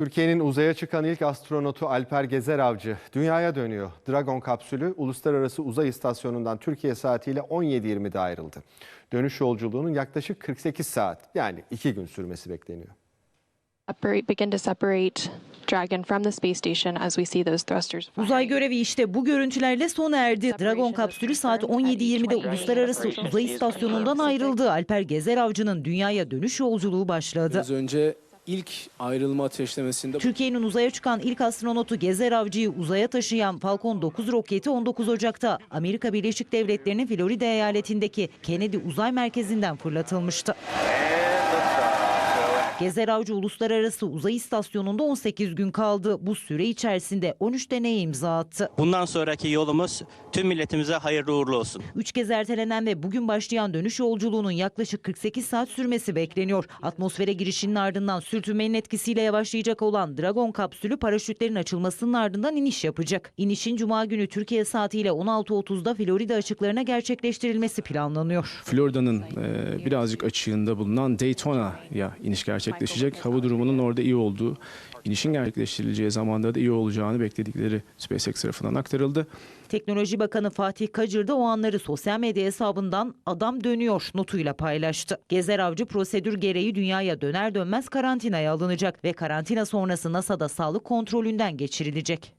Türkiye'nin uzaya çıkan ilk astronotu Alper Gezer Avcı dünyaya dönüyor. Dragon kapsülü Uluslararası Uzay İstasyonu'ndan Türkiye saatiyle 17.20'de ayrıldı. Dönüş yolculuğunun yaklaşık 48 saat yani 2 gün sürmesi bekleniyor. separate, begin to separate Dragon from the space station as we see those thrusters. fire. Uzay görevi işte bu görüntülerle sona erdi. Dragon kapsülü saat 17.20'de Uluslararası Uzay İstasyonu'ndan ayrıldı. Alper Gezer Avcı'nın dünyaya dönüş yolculuğu başladı. Biraz önce ilk ayrılma ateşlemesinde Türkiye'nin uzaya çıkan ilk astronotu Gezer Avcı'yı uzaya taşıyan Falcon 9 roketi 19 Ocak'ta Amerika Birleşik Devletleri'nin Florida eyaletindeki Kennedy Uzay Merkezi'nden fırlatılmıştı. Gezer Avcı Uluslararası Uzay İstasyonu'nda 18 gün kaldı. Bu süre içerisinde 13 deneye imza attı. Bundan sonraki yolumuz tüm milletimize hayırlı uğurlu olsun. Üç kez ertelenen ve bugün başlayan dönüş yolculuğunun yaklaşık 48 saat sürmesi bekleniyor. Atmosfere girişinin ardından sürtünmenin etkisiyle yavaşlayacak olan Dragon kapsülü paraşütlerin açılmasının ardından iniş yapacak. İnişin Cuma günü Türkiye saatiyle 16.30'da Florida açıklarına gerçekleştirilmesi planlanıyor. Florida'nın e, birazcık açığında bulunan Daytona'ya iniş gerçekleşecek. Hava durumunun orada iyi olduğu, inişin gerçekleştirileceği zamanda da iyi olacağını bekledikleri SpaceX tarafından aktarıldı. Teknoloji Bakanı Fatih Kacır da o anları sosyal medya hesabından adam dönüyor notuyla paylaştı. Gezer Avcı prosedür gereği dünyaya döner dönmez karantinaya alınacak ve karantina sonrası NASA'da sağlık kontrolünden geçirilecek.